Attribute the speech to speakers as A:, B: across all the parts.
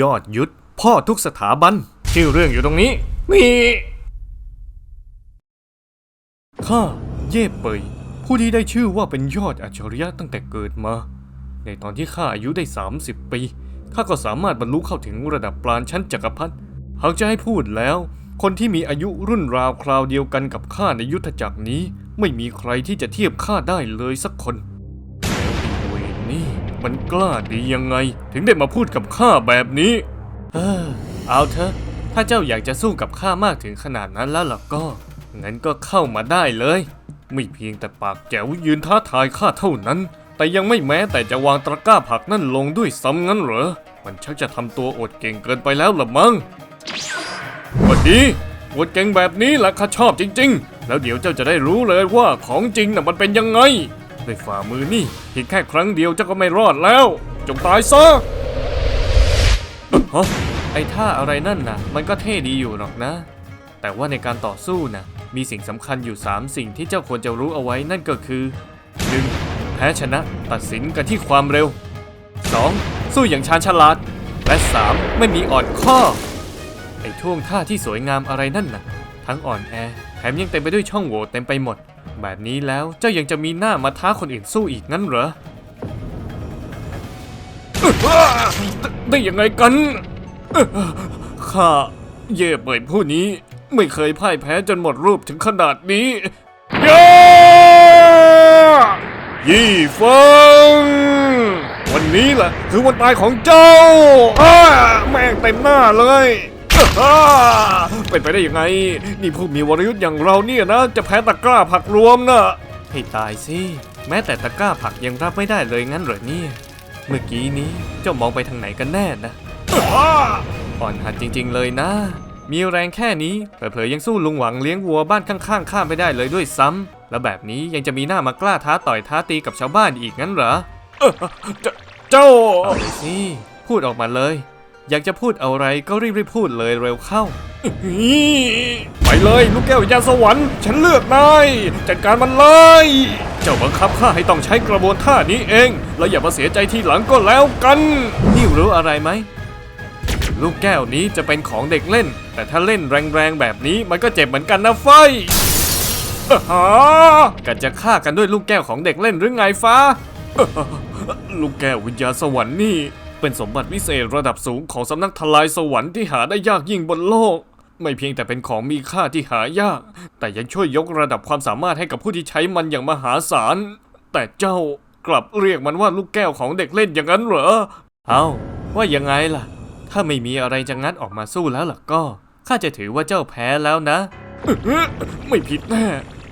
A: ยอดยุทธพ่อทุกสถาบันชื่อเรื่องอยู่ตรงนี้นี่ข้าเย่เปยผู้ที่ได้ชื่อว่าเป็นยอดอัจฉริยะตั้งแต่เกิดมา ในตอนที่ข้าอายุได้ 30 ปีข้าก็สามารถบรรลุเข้าถึงระดับปราณชั้นจักรพรรดิหากจะให้พูดแล้ว คนที่มีอายุรุ่นราวคราวเดียวกันกับข้าในยุทธจักรนี้ ไม่มีใครที่จะเทียบข้าได้เลยสักคนแล้วอ้เวรนี่ มันกล้าดียังไง ถึงได้มาพูดกับข้าแบบนี้ เออ เอาเถอะ ถ้าเจ้าอยากจะสู้กับข้ามากถึงขนาดนั้นแล้วล่ะก็ งั้นก็เข้ามาได้เลย ไม่เพียงแต่ปากแจ๋วยืนท้าทายข้าเท่านั้น แต่ยังไม่แม้แต่จะวางตะกร้าผักนั่นลงด้วยซ้ำงั้นเหรอ มันชักจะทำตัวอดเก่งเกินไปแล้วละมั้งวันดีอดเก่งแบบนี้แหละข้าชอบจริง ๆ แล้วเดี๋ยวเจ้าจะได้รู้เลยว่าของจริงน่ะมันเป็นยังไง ด้วยฝ่ามือนี่เพียงแค่ครั้งเดียวเจ้าก็ไม่รอดแล้ว จงตายซะฮะไอ้ท่าอะไรนั่นนะมันก็เท่ดีอยู่หรอกนะ แต่ว่าในการต่อสู้นะมีสิ่งสำคัญอยู่ 3 สิ่งที่เจ้าควรจะรู้เอาไว้นั่นก็คือ 1. แพ้ชนะตัดสินกันที่ความเร็ว 2. สู้อย่างชาญฉลาด และ 3. ไม่มีอ่อนข้อ ไอ้ท่วงท่าที่สวยงามอะไรนั่นน่ะ ทั้งอ่อนแอแถมยังเต็มไปด้วยช่องโหว่เต็มไปหมด แบบนี้แล้วเจ้ายังจะมีหน้ามาท้าคนอื่นสู้อีกงั้นเหรอ ได้ยังไงกัน ข้าเย่เปิดผู้นี้ไม่เคยพ่ายแพ้จนหมดรูปถึงขนาดนี้ย่ายี่ฟัง วันนี้แหละคือวันตายของเจ้าอ้าแม่งเต็มหน้าเลยอ้า เป็นไปได้ยังไง นี่ผู้มีวรยุทธ์อย่างเราเนี่ยนะ จะแพ้ตะกร้าผักรวมนะให้ตายสิ แม้แต่ตะกร้าผักยังรับไม่ได้เลยงั้นเหรอเนี่ย เมื่อกี้นี้เจ้ามองไปทางไหนกันแน่นะอ่อนหัดจริง ๆ เลยนะ มีแรงแค่นี้เผลอๆยังสู้ลุงหวังเลี้ยงวัวบ้านข้างๆข้ามไม่ได้เลยด้วยซ้ำแล้วแบบนี้ยังจะมีหน้ามากล้าท้าต่อยท้าตีกับชาวบ้านอีกงั้นเหรอเอ้อเจ้าเจ้าเอาเลยสิพูดออกมาเลย อยากจะพูดอะไรก็รีบๆพูดเลยเร็วเข้า ไปเลยลูกแก้ววิญญาณสวรรค์ฉันเลือกนายจัดการมันเลย เจ้าบังคับข้าให้ต้องใช้กระบวนท่านี้เอง แล้วอย่ามาเสียใจทีหลังก็แล้วกัน นี่รู้อะไรไหม ลูกแก้วนี้จะเป็นของเด็กเล่น แต่ถ้าเล่นแรงๆแบบนี้มันก็เจ็บเหมือนกันนะไฟอ้าฮะกันจะฆ่ากันด้วยลูกแก้วของเด็กเล่นหรือไงฟ้าอ้าฮะลูกแก้ววิญญาณสวรรค์นี่ เป็นสมบัติวิเศษระดับสูงของสำนักทลายสวรรค์ที่หาได้ยากยิ่งบนโลก ไม่เพียงแต่เป็นของมีค่าที่หายาก แต่ยังช่วยยกระดับความสามารถให้กับผู้ที่ใช้มันอย่างมหาศาล แต่เจ้ากลับเรียกมันว่าลูกแก้วของเด็กเล่นอย่างนั้นเหรอ เอาว่ายังไงล่ะ ถ้าไม่มีอะไรจะงัดออกมาสู้แล้วล่ะก็ ข้าจะถือว่าเจ้าแพ้แล้วนะ ไม่ผิดแน่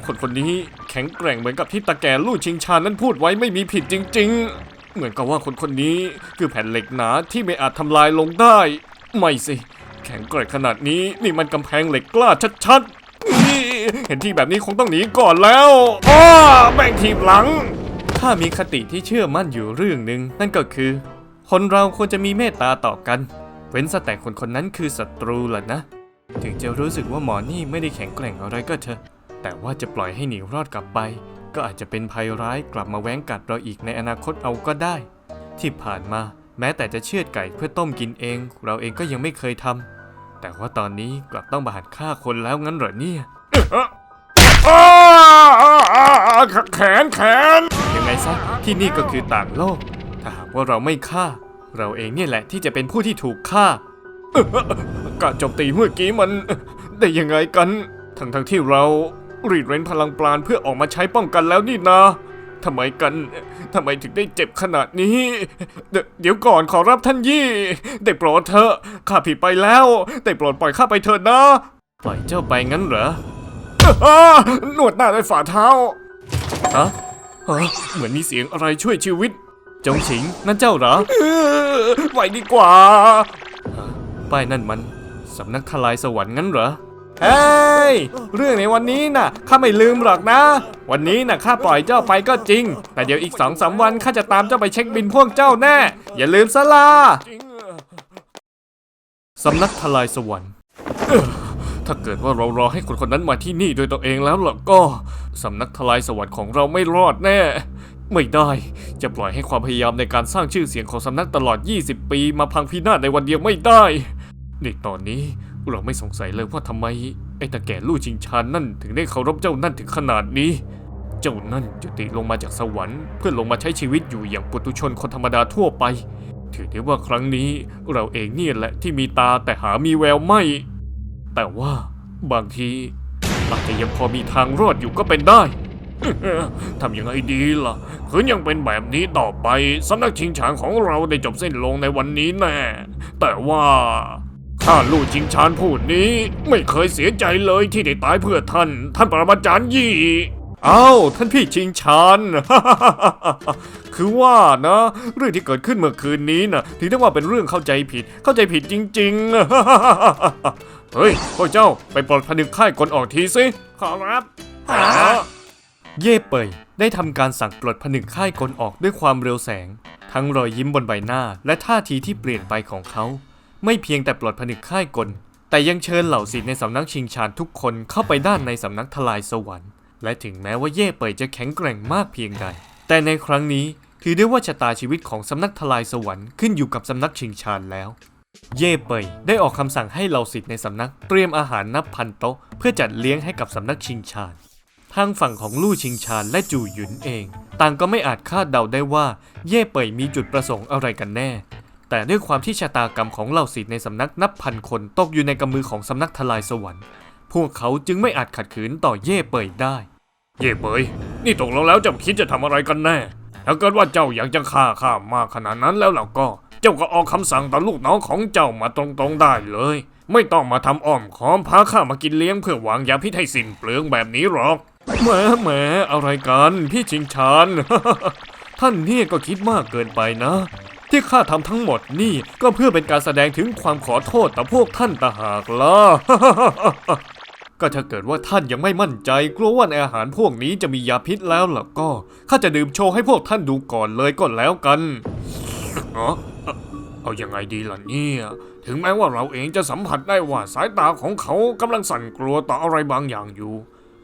A: คนคนนี้แข็งแกร่งเหมือนกับที่ตาแก่ลู่ชิงชานั้นพูดไว้ไม่มีผิดจริง ๆ เหมือนกับว่าคนคนนี้คือแผ่นเหล็กหนาที่ไม่อาจทำลายลงได้ ไม่สิ แข็งแกร่งขนาดนี้นี่มันกำแพงเหล็กกล้าชัดๆนี่เห็นที่แบบนี้คงต้องหนีก่อนแล้วอ้าแบ่งทีบหลัง ถ้ามีคติที่เชื่อมั่นอยู่เรื่องหนึ่งนั่นก็คือ คนเราควรจะมีเมตตาต่อกัน เว้นแต่คนคนนั้นคือศัตรูแหละนะ ถึงจะรู้สึกว่าหมอนี่ไม่ได้แข็งแกร่งอะไรก็เถอะแต่ว่าจะปล่อยให้หนีรอดกลับไป ก็อาจจะเป็นภัยร้ายกลับมาแว้งกัดเราอีกในอนาคตเอาก็ได้ ที่ผ่านมาแม้แต่จะเชือดไก่เพื่อต้มกินเอง เราเองก็ยังไม่เคยทำแต่ว่าตอนนี้กลับต้องมาหันฆ่าคนแล้วงั้นเหรอเนี่ยแขนแขนยังไงซะที่นี่ก็คือต่างโลก ถ้าหากว่าเราไม่ฆ่า เราเองเนี่ยแหละที่จะเป็นผู้ที่ถูกฆ่าการโจมตีเมื่อกี้มันได้ยังไงกัน ทั้งทั้งๆที่เรา รีดเร้นพลังปราณเพื่อออกมาใช้ป้องกันแล้วนี่นาทำไมกัน ทำไมถึงได้เจ็บขนาดนี้เดเดี๋ยวก่อนขอรับท่านยี่ ได้โปรดเถอะข้าผิดไปแล้ว ได้โปรดปล่อยข้าไปเถิดนะ ปล่อยเจ้าไปงั้นเหรออ้านวดหน้าด้วยฝ่าเท้าฮะฮะเหมือนมีเสียงอะไรช่วยชีวิต จงฉิงนั่นเจ้าเหรอไปดีกว่าฮะป้ายนั่นมันสำนักทลายสวรรค์งั้นเหรอ เฮ้ย เรื่องในวันนี้น่ะข้าไม่ลืมหรอกนะ วันนี้น่ะข้าปล่อยเจ้าไปก็จริง แต่เดี๋ยวอีกสองสามวันข้าจะตามเจ้าไปเช็คบินพวกเจ้าแน่ อย่าลืมซะล่ะสำนักทลายสวรรค์ถ้าเกิดว่าเรารอให้คนคนนั้นมาที่นี่โดยตัวเองแล้วล่ะก็สำนักทลายสวรรค์ของเราไม่รอดแน่ ไม่ได้ จะปล่อยให้ความพยายามในการสร้างชื่อเสียงของสำนักตลอด 20 ปีมาพังพินาศในวันเดียวไม่ได้ในตอนนี้ เราไม่สงสัยเลยว่าทำไม ไอ้ตาแก่ลู่ชิงชานนั่นถึงได้เคารพเจ้านั่นถึงขนาดนี้ เจ้านั่นจุติลงมาจากสวรรค์เพื่อลงมาใช้ชีวิตอยู่อย่างปุถุชนคนธรรมดาทั่วไป ถือได้ว่าครั้งนี้เราเองเนี่ยแหละที่มีตาแต่หามีแววไม่ แต่ว่าบางทีอาจจะยังพอมีทางรอดอยู่ก็เป็นได้ทำยังไงดีล่ะคือยังเป็นแบบนี้ต่อไปสำนักชิงฉานของเราได้จบสิ้นลงในวันนี้แน่ แต่ว่า ข้าลู่ชิงชานผู้นี้ ไม่เคยเสียใจเลยที่ได้ตายเพื่อท่าน ท่านปรมาจารย์ยี่อ้าวท่านพี่ชิงชานคือว่านะ เรื่องที่เกิดขึ้นเมื่อคืนนี้นะถือได้ว่าเป็นเรื่องเข้าใจผิด เข้าใจผิดจริง ๆ เฮ้ยพวกเจ้าไปปลดผนึกค่ายกลออกทีสิขอรับเย่เป่ยได้ทำการสั่งปลดผนึกค่ายกลออกด้วยความเร็วแสง ทั้งรอยยิ้มบนใบหน้า และท่าทีที่เปลี่ยนไปของเขา ไม่เพียงแต่ปลดผนึกค่ายกล แต่ยังเชิญเหล่าศิษย์ในสำนักชิงชานทุกคนเข้าไปด้านในสำนักทลายสวรรค์ และถึงแม้ว่าเย่เป่ยจะแข็งแกร่งมากเพียงใด แต่ในครั้งนี้ถือได้ว่าชะตาชีวิตของสำนักทลายสวรรค์ขึ้นอยู่กับสำนักชิงชานแล้ว เย่เป่ยได้ออกคำสั่งให้เหล่าศิษย์ในสำนักเตรียมอาหารนับพันโต๊ะ เพื่อจัดเลี้ยงให้กับสำนักชิงชานทางฝั่งของลู่ชิงชานและจู่หยุนเอง ต่างก็ไม่อาจคาดเดาได้ว่าเย่เป่ยมีจุดประสงค์อะไรกันแน่ แต่ด้วยความที่ชะตากรรมของเหล่าศิษย์ในสำนักนับพันคนตกอยู่ในกำมือของสำนักทลายสวรรค์ พวกเขาจึงไม่อาจขัดขืนต่อเย่เปยได้ เย่เปย นี่ตกลงแล้วเจ้าคิดจะทำอะไรกันแน่ ถ้าเกิดว่าเจ้าอยากจะฆ่าข้ามากขนาดนั้นแล้วเราก็ เจ้าก็ออกคำสั่งต่อลูกน้องของเจ้ามาตรงๆได้เลย ไม่ต้องมาทำอ้อมค้อมพาข้ามากินเลี้ยงเพื่อหวังยาพิษให้สิ้นเปลืองแบบนี้หรอกแหมแหมอะไรกันพี่ชิงชานท่านนี่ก็คิดมากเกินไปนะ ที่ข้าทำทั้งหมดนี่ก็เพื่อเป็นการแสดงถึงความขอโทษต่อพวกท่านตางหากล่ะ ก็ถ้าเกิดว่าท่านยังไม่มั่นใจ กลัวว่าในอาหารพวกนี้จะมียาพิษแล้วล่ะก็ข้าจะดื่มโชว์ให้พวกท่านดูก่อนเลยก็แล้วกันเอ้อเอายังไงดีล่ะเนี่ย ถึงแม้ว่าเราเองจะสัมผัสได้ว่าสายตาของเขากำลังสั่นกลัวต่ออะไรบางอย่างอยู่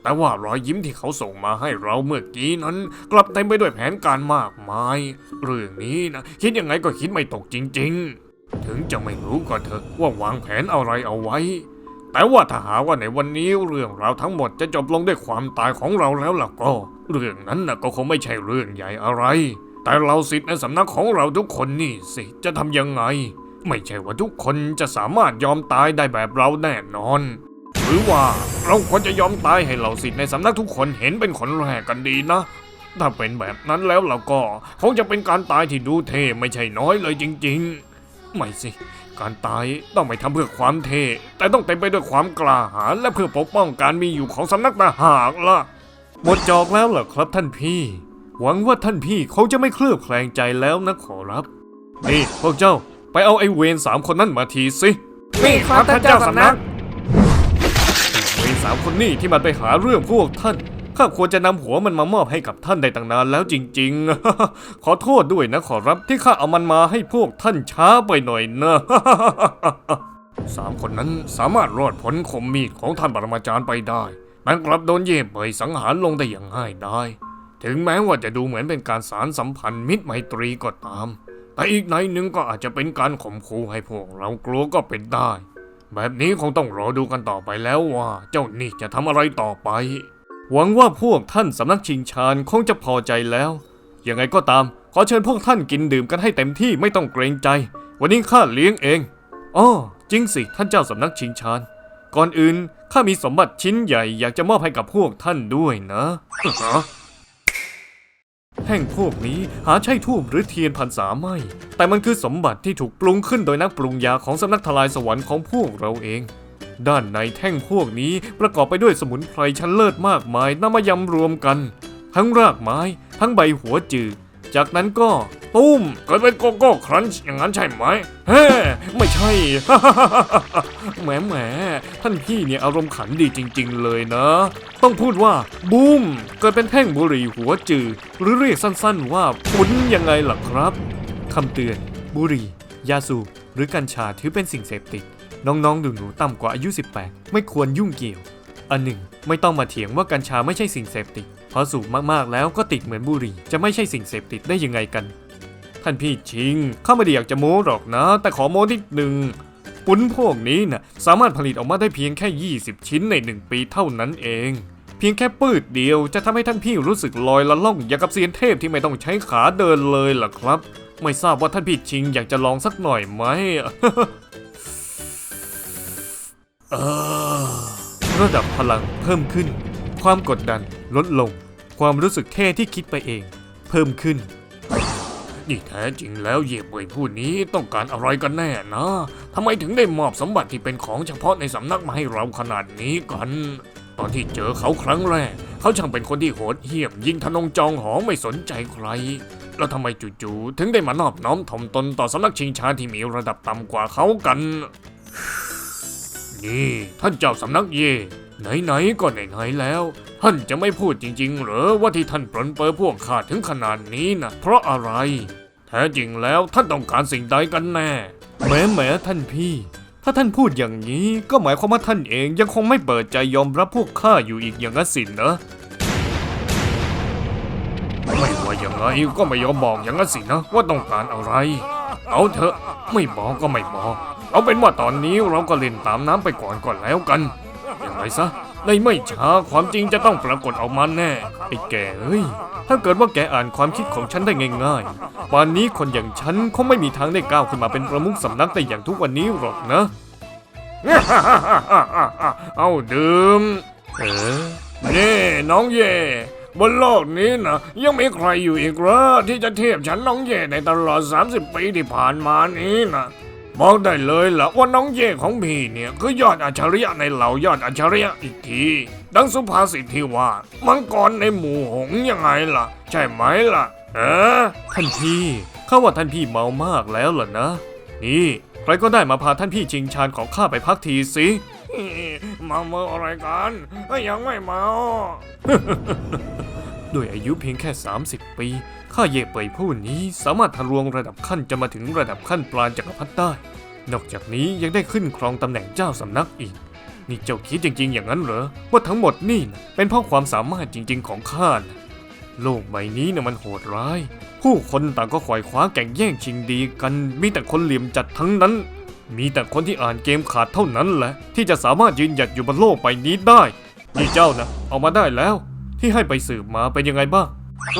A: แต่ว่ารอยยิ้มที่เขาส่งมาให้เราเมื่อกี้นั้น กลับเต็มไปด้วยแผนการมากมาย เรื่องนี้นะคิดยังไงก็คิดไม่ตกจริง ๆ ถึงจะไม่รู้ก็เถอะว่าวางแผนอะไรเอาไว้ แต่ว่าถ้าหาว่าในวันนี้เรื่องราวทั้งหมดจะจบลงด้วยความตายของเราแล้วล่ะก็ เรื่องนั้นนะก็คงไม่ใช่เรื่องใหญ่อะไร แต่เราสิทธิ์ในสำนักของเราทุกคนนี่สิจะทำยังไง ไม่ใช่ว่าทุกคนจะสามารถยอมตายได้แบบเราแน่นอน รือว่าเราควรจะยอมตายให้เหล่าสิทธิ์ในสำนักทุกคนเห็นเป็นคนแรกกันดีนะ ถ้าเป็นแบบนั้นแล้วเราก็คงจะเป็นการตายที่ดูเท่ไม่ใช่น้อยเลยจริง ๆ ไม่สิ การตายต้องไม่ทำเพื่อความเท่แต่ต้องเต็มไปด้วยความกล้าหาญและเพื่อปกป้องการมีอยู่ของสำนักทหารล่ะหมดจอกแล้วเหรอครับท่านพี่ หวังว่าท่านพี่เขาจะไม่เคลือบแคลงใจแล้วนะขอรับนี่พวกเจ้าไปเอาไอ้เวนสามคนนั้นมาทีสิ
B: นี่ครับท่านเจ้าสำนัก
A: สามคนนี่ที่มันไปหาเรื่องพวกท่าน ข้าควรจะนำหัวมันมามอบให้กับท่านได้ตั้งนานแล้วจริง ๆ ขอโทษด้วยนะขอรับที่ข้าเอามันมาให้พวกท่านช้าไปหน่อยนะสามคนนั้นสามารถรอดพ้นคมมีดของท่านปรมาจารย์ไปได้ มันกลับโดนเย่เปยสังหารลงได้อย่างง่ายได้ถึงแม้ว่าจะดูเหมือนเป็นการสารสัมพันธ์มิตรไมตรีก็ตาม แต่อีกในหนึ่งก็อาจจะเป็นการข่มขู่ให้พวกเรากลัวก็เป็นได้ แบบนี้คงต้องรอดูกันต่อไปแล้วว่า เจ้านี่จะทำอะไรต่อไป หวังว่าพวกท่านสำนักชิงชานคงจะพอใจแล้ว ยังไงก็ตาม ขอเชิญพวกท่านกินดื่มกันให้เต็มที่ไม่ต้องเกรงใจ วันนี้ข้าเลี้ยงเองอ้อจริงสิท่านเจ้าสำนักชิงชานก่อนอื่นข้ามีสมบัติชิ้นใหญ่อยากจะมอบให้กับพวกท่านด้วยนะ แท่งพวกนี้หาใช่ทูบหรือเทียนพรรษาไม่ แต่มันคือสมบัติที่ถูกปรุงขึ้นโดยนักปรุงยาของสำนักทลายสวรรค์ของพวกเราเอง ด้านในแท่งพวกนี้ประกอบไปด้วยสมุนไพรชั้นเลิศมากมายนำมายำรวมกัน ทั้งรากไม้ ทั้งใบหัวจืด จากนั้นก็ตุ้มเกิดเป็นโกโก้ครันช์อย่างนั้นใช่ไหมเฮ้ไม่ใช่ แหมแหมท่านพี่เนี่ยอารมณ์ขันดีจริง ๆ เลยนะ ต้องพูดว่าบูมเกิดเป็นแท่งบุหรี่หัวจืดหรือเรียกสั้นๆว่าปุ้นยังไงล่ะครับคำเตือน บุหรี่ ยาสูบหรือกัญชาถือเป็นสิ่งเสพติด น้องๆหนูๆต่ำกว่าอายุ 18 ไม่ควรยุ่งเกี่ยว อันหนึ่ง ไม่ต้องมาเถียงว่ากัญชาไม่ใช่สิ่งเสพติด พอสูบมากๆแล้วก็ติดเหมือนบุหรี่ จะไม่ใช่สิ่งเสพติดได้ยังไงกัน ท่านพี่ชิง ข้าไม่ได้อยากจะโม้หรอกนะ แต่ขอโม้นิดหนึ่งปุ้นพวกนี้นะ่ะสามารถผลิตออกมาได้เพียงแค่ 20 ชิ้นใน 1 ปีเท่านั้นเอง เพียงแค่ปืดเดียวจะทำให้ท่านพี่รู้สึกลอยละล่องอย่างกับเซียนเทพที่ไม่ต้องใช้ขาเดินเลยล่ะครับ ไม่ทราบว่าท่านพี่ชิงอยากจะลองสักหน่อยไหมเออระดับพลังเพิ่มขึ้น ความกดดัน ลดลง ความรู้สึกแค่ที่คิดไปเอง เพิ่มขึ้น นี่แท้จริงแล้วเหยียบเว่ยผู้นี้ต้องการอะไรกันแน่นะทำไมถึงได้มอบสมบัติที่เป็นของเฉพาะในสำนักมาให้เราขนาดนี้กัน ตอนที่เจอเขาครั้งแรก เขาช่างเป็นคนที่โหดเหี้ยมยิงทะนงจองหองไม่สนใจใคร แล้วทำไมจู่ๆถึงได้มานอบน้อมถ่อมตนต่อสำนักชิงชาที่มีระดับต่ำกว่าเขากันนี่ท่านเจ้าสำนักเย่ไหนๆก็ไหนๆแล้ว ท่านจะไม่พูดจริง ๆ หรอว่าที่ท่านปลนเปอพวกข้าถึงขนาดนี้นะเพราะอะไร แท้จริงแล้วท่านต้องการสิ่งใดกันแน่แม้แม้ท่านพี่ ถ้าท่านพูดอย่างนี้ก็หมายความว่าท่านเองยังคงไม่เปิดใจยอมรับพวกข้าอยู่อีกอย่างนั้นสินนะ ไม่ว่าอยังไงก็ไม่ยอมบอกอย่างนั้นสินะว่าต้องการอะไร เอาเถอะไม่บอกก็ไม่บอก เอาเป็นว่าตอนนี้เราก็เล่นตามน้ำไปก่อนก่อนแล้วกัน อย่างไรซะ ในไม่ช้าความจริงจะต้องปรากฏออกมาแน่ไอ้แกเอ้ยถ้าเกิดว่าแกอ่านความคิดของฉันได้ง่ายๆป่านนี้คนอย่างฉันคงไม่มีทางได้ก้าวขึ้นมาเป็นประมุขสำนักได้อย่างทุกวันนี้หรอกนะ เอาดื่มเออนี่น้องเย่บนโลกนี้นะยังมีใครอยู่อีกเหรอที่จะเทียบฉันน้องเย่ในตลอด 30 ปีที่ผ่านมานี้นะ บอกได้เลยล่ะว่าน้องเย่ของพี่เนี่ยคือยอดอัจฉริยะในเหล่ายอดอัจฉริยะอีกที ดังสุภาษิตที่ว่ามังกรในหมู่หงส์ยังไงล่ะ ใช่ไหมล่ะ เออท่านพี่ข้าว่าท่านพี่เมามากแล้วล่ะนะ นี่ใครก็ได้มาพาท่านพี่ชิงชานของข้าไปพักทีสิมาเมื่ออะไรกันยังไม่เมาด้วยอายุเพียงแค่ 30 ปี ข้าเย่เป่ยผู้นี้สามารถทะลวงระดับขั้นจะมาถึงระดับขั้นปราณจักรพรรดิได้ นอกจากนี้ยังได้ขึ้นครองตำแหน่งเจ้าสำนักอีก นี่เจ้าคิดจริง ๆ อย่างนั้นเหรอ ว่าทั้งหมดนี่นะเป็นเพราะความสามารถจริง ๆ ของข้านะโลกใบนี้นะมันโหดร้าย ผู้คนต่างก็ขวายคว้าแก่งแย่งชิงดีกัน มีแต่คนเหลี่ยมจัดทั้งนั้น มีแต่คนที่อ่านเกมขาดเท่านั้นแหละ ที่จะสามารถยืนหยัดอยู่บนโลกใบนี้ได้นี่เจ้านะเอามาได้แล้ว ที่ให้ไปสืบมาเป็นยังไงบ้าง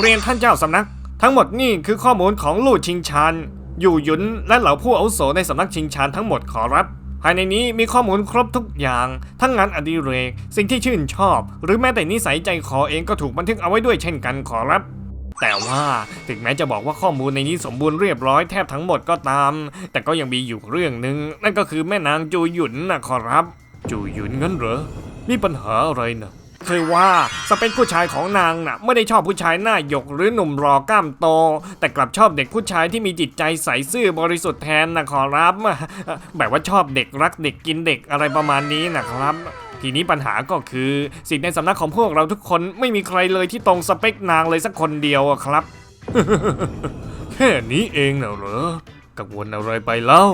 A: เรียนท่านเจ้าสำนัก ทั้งหมดนี่คือข้อมูลของลู่ชิงชาน อยู่หยุนและเหล่าผู้อาวุโสในสำนักชิงชานทั้งหมดขอรับ ภายในนี้มีข้อมูลครบทุกอย่าง ทั้งงานอดิเรก สิ่งที่ชื่นชอบ หรือแม้แต่นิสัยใจคอเองก็ถูกบันทึกเอาไว้ด้วยเช่นกันขอรับ แต่ว่าถึงแม้จะบอกว่าข้อมูลในนี้สมบูรณ์เรียบร้อยแทบทั้งหมดก็ตาม แต่ก็ยังมีอยู่เรื่องหนึ่งนั่นก็คือแม่นางจูหยุนนะขอรับ จูหยุนงั้นเหรอมีปัญหาอะไรนะ คือว่าสเปคผู้ชายของนางน่ะไม่ได้ชอบผู้ชายหน้าหยกหรือหนุ่มรอกล้ามโต แต่กลับชอบเด็กผู้ชายที่มีจิตใจใสซื่อบริสุทธิ์แทนนะขอรับแบบว่าชอบเด็กรักเด็กกินเด็กอะไรประมาณนี้นะครับทีนี้ปัญหาก็คือสิ่งในสำนักของพวกเราทุกคนไม่มีใครเลยที่ตรงสเปคนางเลยสักคนเดียวอะครับ แค่นี้เองนะเหรอ กังวลอะไรไปเล่า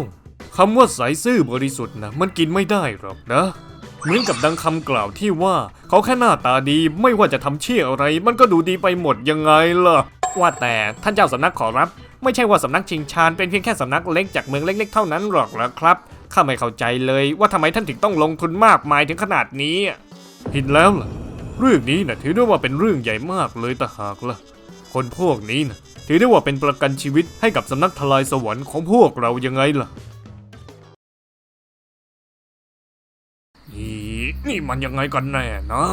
A: คำว่าใสซื่อบริสุทธิ์นะมันกินไม่ได้หรอกนะ เหมือนกับดังคำกล่าวที่ว่า เขาแค่หน้าตาดีไม่ว่าจะทำเชี่ยอะไร มันก็ดูดีไปหมดยังไงล่ะ ว่าแต่ท่านเจ้าสำนักขอรับ ไม่ใช่ว่าสำนักชิงชานเป็นเพียงแค่สำนักเล็กจากเมืองเล็ก ๆ เท่านั้นหรอกเหรอครับข้าไม่เข้าใจเลยว่าทำไมท่านถึงต้องลงทุนมากมายถึงขนาดนี้ผิดแล้วล่ะ เรื่องนี้นะถือได้ว่าเป็นเรื่องใหญ่มากเลยแต่หากล่ะ คนพวกนี้นะถือได้ว่าเป็นประกันชีวิตให้กับสำนักทลายสวรรค์ของพวกเรายังไงล่ะ นี่มันยังไงกันแน่นะ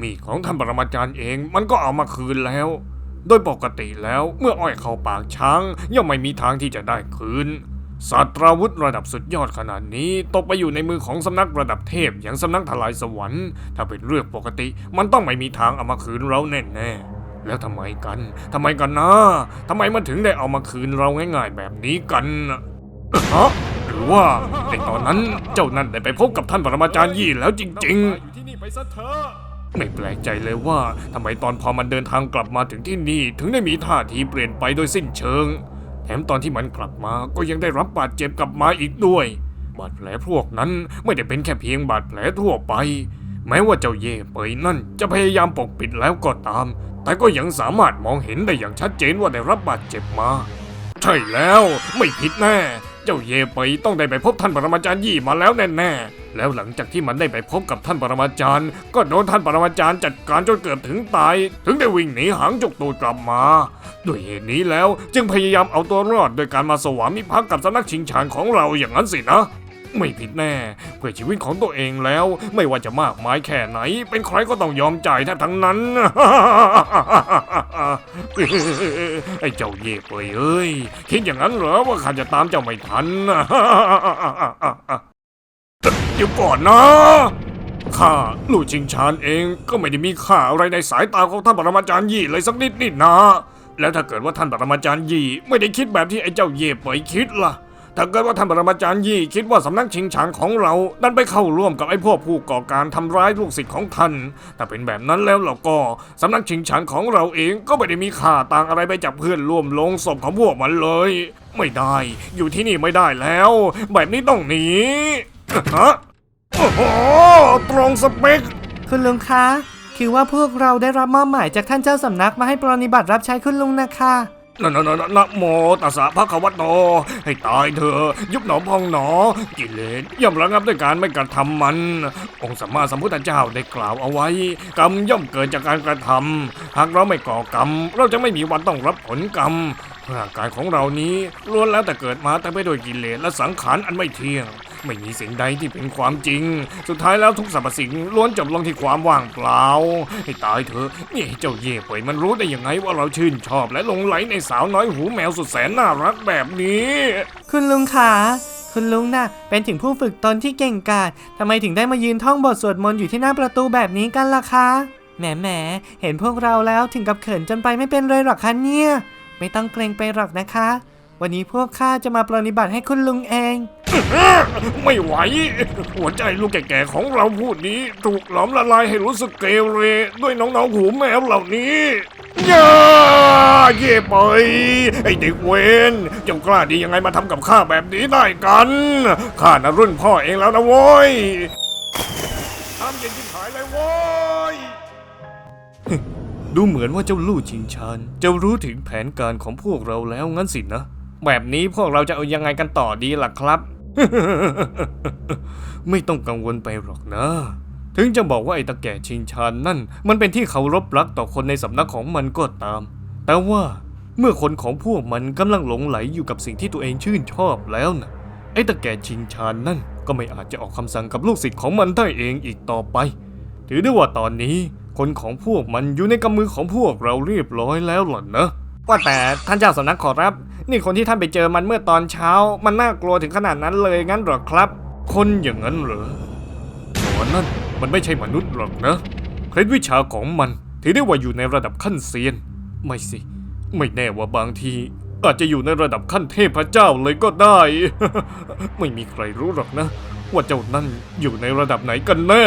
A: มีดของท่านปรมาจารย์เองมันก็เอามาคืนแล้ว โดยปกติแล้วเมื่ออ้อยเข้าปากช้างย่อมไม่มีทางที่จะได้คืนศาสตราวุธระดับสุดยอดขนาดนี้ตกไปอยู่ในมือของสำนักระดับเทพอย่างสำนักทลายสวรรค์ถ้าเป็นเรื่องปกติ มันต้องไม่มีทางเอามาคืนเราแน่ๆแล้วทำไมกันทำไมกันนะทำไมมันถึงได้เอามาคืนเราง่าย ๆ แบบนี้กันน่ะฮะ รือว่าในตอนนั้นเจ้านั่นได้ไปพบกับท่านปรมาจารย์ยี่แล้วจริงๆที่นี่ไปซะเถอะไม่แปลกใจเลยว่าทำไมตอนพอมันเดินทางกลับมาถึงที่นี่ ถึงได้มีท่าทีเปลี่ยนไปโดยสิ้นเชิง แถมตอนที่มันกลับมาก็ยังได้รับบาดเจ็บกลับมาอีกด้วย บาดแผลพวกนั้นไม่ได้เป็นแค่เพียงบาดแผลทั่วไป แม้ว่าเจ้าเย่เปยนั่นจะพยายามปกปิดแล้วก็ตาม แต่ก็ยังสามารถมองเห็นได้อย่างชัดเจนว่าได้รับบาดเจ็บมา ใช่แล้วไม่ผิดแน่เจ้าเยไปต้องได้ไปพบท่านปรมาจารย์ยี่มาแล้วแน่ๆ แล้วหลังจากที่มันได้ไปพบกับท่านปรมาจารย์ ก็โดนท่านปรมาจารย์จัดการจนเกือบถึงตาย ถึงได้วิ่งหนีหางจกตูดกลับมาด้วยเหตุนี้แล้วจึงพยายามเอาตัวรอดโดยการมาสวามิภักดิ์กับสำนักชิงชานของเราอย่างนั้นสินะ ไม่ผิดแน่ เพื่อชีวิตของตัวเองแล้ว ไม่ว่าจะมากมายแค่ไหน เป็นใครก็ต้องยอมจ่ายแทบทั้งนั้น ไอ้เจ้าเย่เปยเอ้ย คิดอย่างนั้นเหรอว่าข้าจะตามเจ้าไม่ทันเดี๋ยวก่อนนะข้าลู่ชิงชานเองก็ไม่ได้มีค่าอะไรในสายตาของท่านปรมาจารย์ยี่เลยสักนิดนี่นะ แล้วถ้าเกิดว่าท่านปรมาจารย์ยี่ไม่ได้คิดแบบที่ไอ้เจ้าเย่เปยคิดล่ะ ถ้าเกิดว่าท่านปรมาจารย์ยี่คิดว่าสำนักชิงชางของเราดันไปเข้าร่วมกับไอ้พวกผู้ก่อการทำร้ายลูกศิษย์ของท่านถ้าเป็นแบบนั้นแล้วเราก็สำนักชิงชางของเราเองก็ไม่ได้มีค่าต่างอะไรไปจากเพื่อนร่วมลงศพของพวกมันเลย ไม่ได้ อยู่ที่นี่ไม่ได้แล้ว แบบนี้ต้องหนีฮะโอ้โหตรงสเปค
B: คุณลุงคะ คือว่าพวกเราได้รับมอบหมายจากท่านเจ้าสำนักมาให้ปรนิบัติรับใช้คุณลุงนะคะ
A: นะนะนะนะนโมตัสสะภะคะวะโตให้ตายเถอะยุบหนอพองหนอ กิเลสย่อมระงับด้วยการไม่กระทำมัน องค์สัมมาสัมพุทธเจ้าได้กล่าวเอาไว้ กรรมย่อมเกิดจากการกระทำหากเราไม่ก่อกรรม เราจะไม่มีวันต้องรับผลกรรมร่างกายของเรานี้ล้วนแล้วแต่เกิดมาแต่ไปด้วยกิเลสและสังขารอันไม่เที่ยง ไม่มีสิ่งใดที่เป็นความจริง สุดท้ายแล้วทุกสรรพสิ่งล้วนจบลงที่ความว่างเปล่า ให้ตายเถอะนี่เจ้าเย่เป่ยมันรู้ได้ยังไงว่าเราชื่นชอบและหลงไหลในสาวน้อยหูแมวสุดแสนน่ารักแบบนี้
B: คุณลุงคะคุณลุงน่ะเป็นถึงผู้ฝึกตนที่เก่งกาจทำไมถึงได้มายืนท่องบทสวดมนต์อยู่ที่หน้าประตูแบบนี้กันล่ะคะแหมแหมเห็นพวกเราแล้วถึงกับเขินจนไปไม่เป็นเลยหรอกคะเนี่ย ไม่ต้องเกรงไปหรอกนะคะ วันนี้พวกข้าจะมาปรนิบัติให้คุณลุงเอง
A: ไม่ไหว หัวใจลูกแก่ๆของเราพูดนี้ ถูกหลอมละลายให้รู้สึกเกเร ด้วยน้องๆหูแมวเหล่านี้ย่าเย่ไป ไอเด็กเวนเจ้ากล้าดียังไงมาทำกับข้าแบบนี้ได้กัน ข้านะรุ่นพ่อเองแล้วนะโว้ยทำเย็นที่หายเลยโว้ยดูเหมือนว่าเจ้าลู่ชิงชานจะรู้ถึงแผนการของพวกเราแล้วงั้นสินะ แบบนี้พวกเราจะเอายังไงกันต่อดีล่ะครับ ไม่ต้องกังวลไปหรอกนะ ถึงจะบอกว่าไอ้ตะแก่ชิงชานนั่น มันเป็นที่เคารพรักต่อคนในสำนักของมันก็ตาม แต่ว่าเมื่อคนของพวกมันกำลังหลงไหลอยู่กับสิ่งที่ตัวเองชื่นชอบแล้วนะไอ้ตะแก่ชิงชานนั่น ก็ไม่อาจจะออกคำสั่งกับลูกศิษย์ของมันได้เองอีกต่อไป ถือได้ว่าตอนนี้ คนของพวกมันอยู่ในกำมือของพวกเราเรียบร้อยแล้วล่ะนะ ว่าแต่ท่านเจ้าสำนักขอรับ นี่คนที่ท่านไปเจอมันเมื่อตอนเช้า มันน่ากลัวถึงขนาดนั้นเลยงั้นเหรอครับ คนอย่างนั้นเหรอตัวนั่นมันไม่ใช่มนุษย์หรอกนะเคล็ดวิชาของมันถือได้ว่าอยู่ในระดับขั้นเซียน ไม่สิ ไม่แน่ว่าบางที อาจจะอยู่ในระดับขั้นเทพเจ้าเลยก็ได้ ไม่มีใครรู้หรอกนะ ว่าเจ้านั่นอยู่ในระดับไหนกันแน่